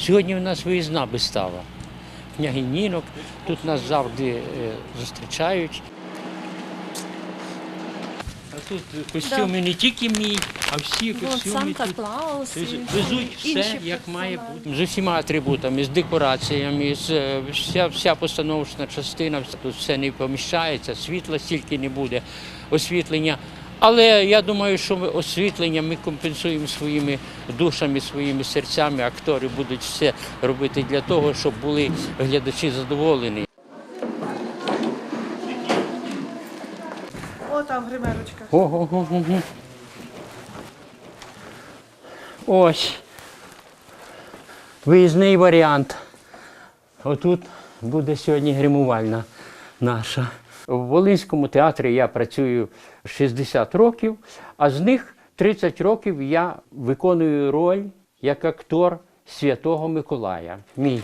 Сьогодні у нас виїзна вистава. Княгинінок. Тут нас завжди е, зустрічають. А тут костюми не тільки мій, а всі костюми тут. Клаус. Везуть все, інші як має бути. З усіма атрибутами, з декораціями, з е, вся, вся постановочна частина, тут все не поміщається, світла стільки не буде, освітлення. Але я думаю, що ми освітлення ми компенсуємо своїми душами, своїми серцями. Актори будуть все робити для того, щоб були глядачі задоволені. О, там гримерочка. Ого. Ось. Виїзний варіант. Отут буде сьогодні гримувальна наша. В Волинському театрі я працюю 60 років, а з них 30 років я виконую роль як актор Святого Миколая. Мій,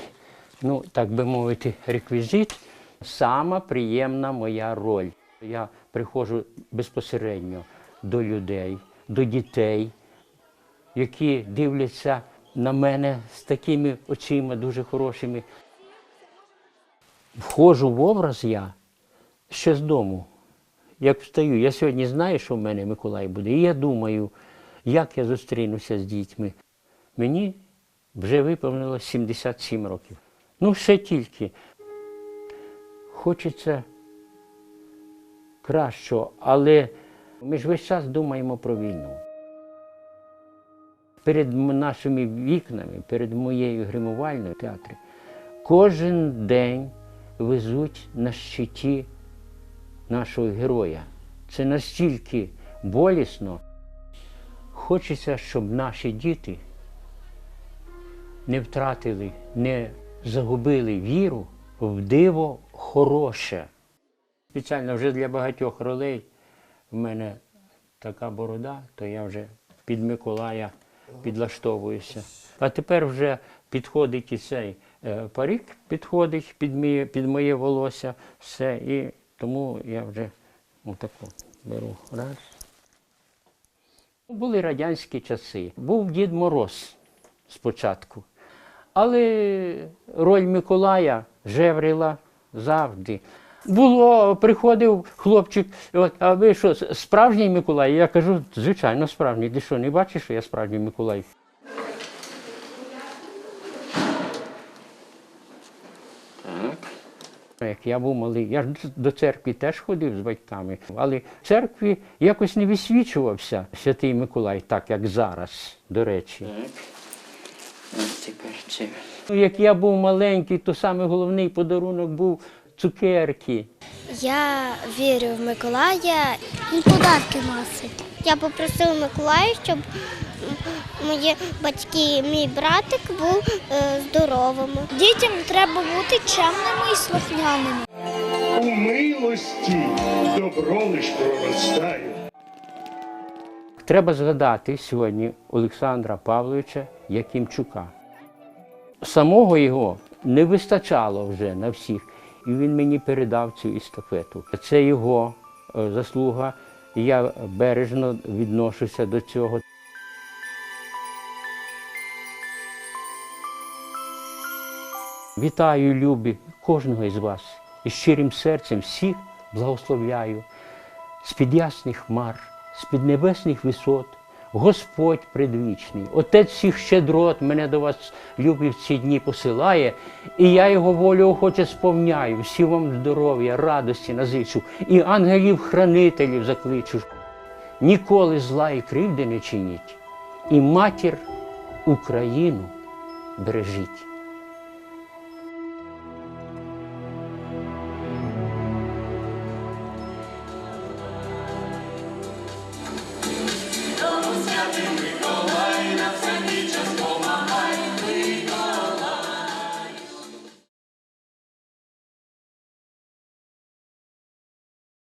ну так би мовити, реквізит. Сама приємна моя роль. Я приходжу безпосередньо до людей, до дітей, які дивляться на мене з такими очима дуже хорошими. Входжу в образ я ще з дому. Як встаю, я сьогодні знаю, що в мене Миколай буде, і я думаю, як я зустрінуся з дітьми. Мені вже виповнилось 77 років. Ну, ще тільки. Хочеться кращого, але ми ж весь час думаємо про війну. Перед нашими вікнами, перед моєю гримувальною театрі, кожен день везуть на щиті нашого героя. Це настільки болісно. Хочеться, щоб наші діти не втратили, не загубили віру в диво хороше. Спеціально вже для багатьох ролей в мене така борода, то я вже під Миколая підлаштовуюся. А тепер вже підходить і цей е, парик, підходить під моє, під моє волосся, все, і тому я вже отаку беру. Раз. Були радянські часи. Був Дід Мороз спочатку. Але роль Миколая жеврила завжди. Було, приходив хлопчик, от, а ви що, справжній Миколай? Я кажу, звичайно, справжній. Ти що, не бачиш, що я справжній Миколай? Я був малий, я ж до церкви теж ходив з батьками, але в церкві якось не висвічувався Святий Миколай, так як зараз, до речі. Ось тепер це. Ну, Як я був маленький, то саме головний подарунок був цукерки. Я вірю в Миколая. Він подарки носить. Я попросила Миколая, щоб мої батьки, мій братик був е, здоровими. Дітям треба бути чемними і слухняними. У милості добро лиш проростає. Треба згадати сьогодні Олександра Павловича Якимчука. Самого його не вистачало вже на всіх, і він мені передав цю естафету. Це його е, заслуга, і я бережно відношуся до цього. Вітаю, любі, кожного із вас і щирим серцем всіх благословляю з-під ясних хмар, з-під небесних висот, Господь предвічний, Отець всіх щедрот мене до вас, любив ці дні посилає, і я його волю охоче сповняю, всі вам здоров'я, радості назичу, і ангелів-хранителів закличу. Ніколи зла і кривди не чиніть, і матір Україну бережіть. happy.